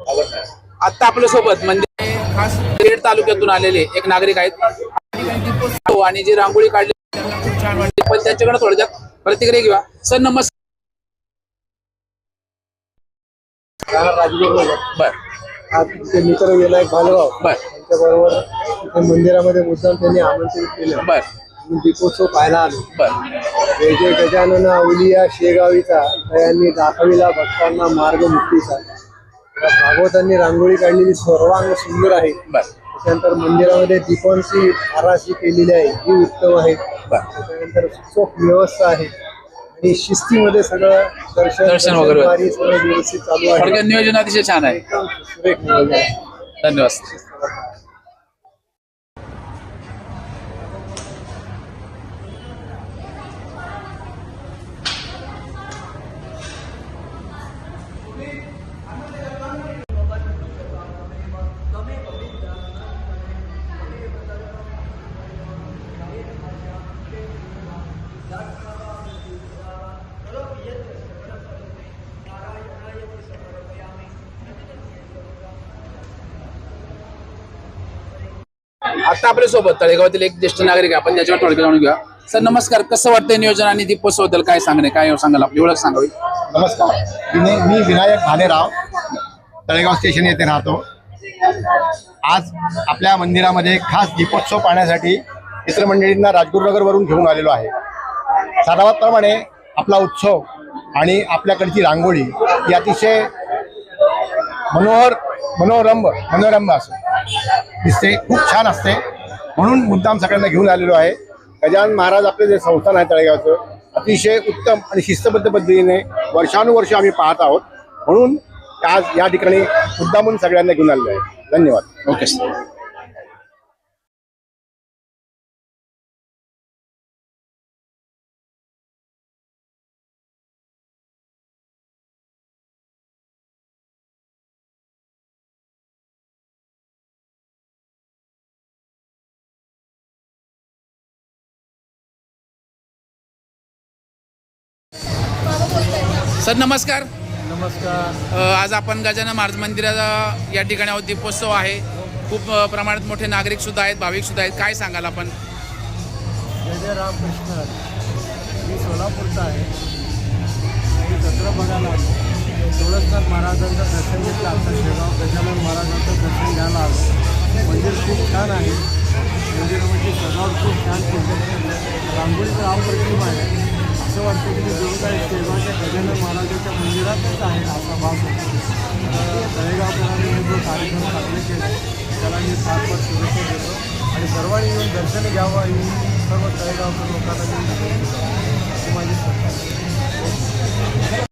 आता आपल्यासोबत म्हणजे खास खेड तालुक्यातून आलेले एक नागरिक आहेत. आणि जी रांगोळी काढली खूप छान वाटते पण त्यांच्याकडे थोडक्यात प्रतिक्रिया घेऊया. सर नमस्कार. बर. ते मित्र विनायक भालगाव बर. त्यांच्याबरोबर मंदिरामध्ये मुद्दाम त्यांनी आमंत्रित केलं. बर. दीपोत्सव पाहायला आलो. बर. जय जय गजानन अवलिया शेगावीचा यांनी दाखविला भक्तांना मार्ग मुक्तीचा भागवतांनी रांगोळी काढलेली सर्वांग सुंदर आहे. त्याच्यानंतर मंदिरामध्ये दीपांची आराशी केलेली आहे. ही उत्तम आहे. त्याच्यानंतर चोख व्यवस्था आहे. आणि शिस्तीमध्ये सगळं दर्शन दर्शन वगैरे. सगळं व्यवस्थित चालू आहे. नियोजन अतिशय छान आहे. एकदम सुरेख नियोजन आहे. धन्यवाद. आता आपल्यासोबत तळेगावातील एक ज्येष्ठ नागरिक आहे. आपण त्याच्यावर थोडक्यात जाणून घेऊया. सर नमस्कार. कसं वाटतं नियोजन आणि दीपोत्सवबद्दल काय सांगणे? काय सांगाल आपली? ओळख सांगावी नमस्कार. विनय मी विनायक भालेराव तळेगाव स्टेशन येथे राहतो. आज आपल्या मंदिरामध्ये खास दीपोत्सव पाहण्यासाठी मित्रमंडळींना राजगुरुनगरवरून घेऊन आलेलो आहे. सरावाप्रमाणे आपला उत्सव आणि आपल्याकडची रांगोळी ही अतिशय मनोहर मनोरंभ मनोरंभ असो. दिसते. खूप छान असते. म्हणून मुद्दाम सगळ्यांना घेऊन आलेलो आहे. गजानन महाराज आपले जे संस्थान आहे तळेगावचं अतिशय उत्तम आणि शिस्तबद्ध पद्धतीने वर्षानुवर्ष आम्ही पाहत आहोत. म्हणून आज या ठिकाणी मुद्दामून सगळ्यांना घेऊन आलेलो आहे. धन्यवाद. ओके सर सर नमस्कार. नमस्कार. अ, आज आपण गजानन महाराज मंदिराचा या ठिकाणी आहोत दीपोत्सव आहे. खूप अ, प्रमाणात मोठे नागरिक सुद्धा आहेत भाविक सुद्धा आहेत. काय सांगाल आपण? जय जय रामकृष्ण मी सोलापूरचा आहे. मी जत्रा बघायला आलो. तुळसनाथ महाराजांचं दर्शन घेतलं. आता शेगाव गजानन महाराजांचं दर्शन घ्यायला आलो. मंदिर खूप छान आहे. मंदिरामध्ये सजावट खूप छान केली. रांगोळीचं अप्रतिम आहे. असं वाटतं की जो काही तेव्हाच्या गजेंद्र महाराजांच्या मंदिरातच आहे असा भाग तळेगावकरांनी जो कार्यक्रम साजरे केला त्याला मी फार फार शुभेच्छा देतो. आणि सर्वांनी येऊन दर्शन घ्यावं येऊन सर्व तळेगावकर लोकांना मी माझी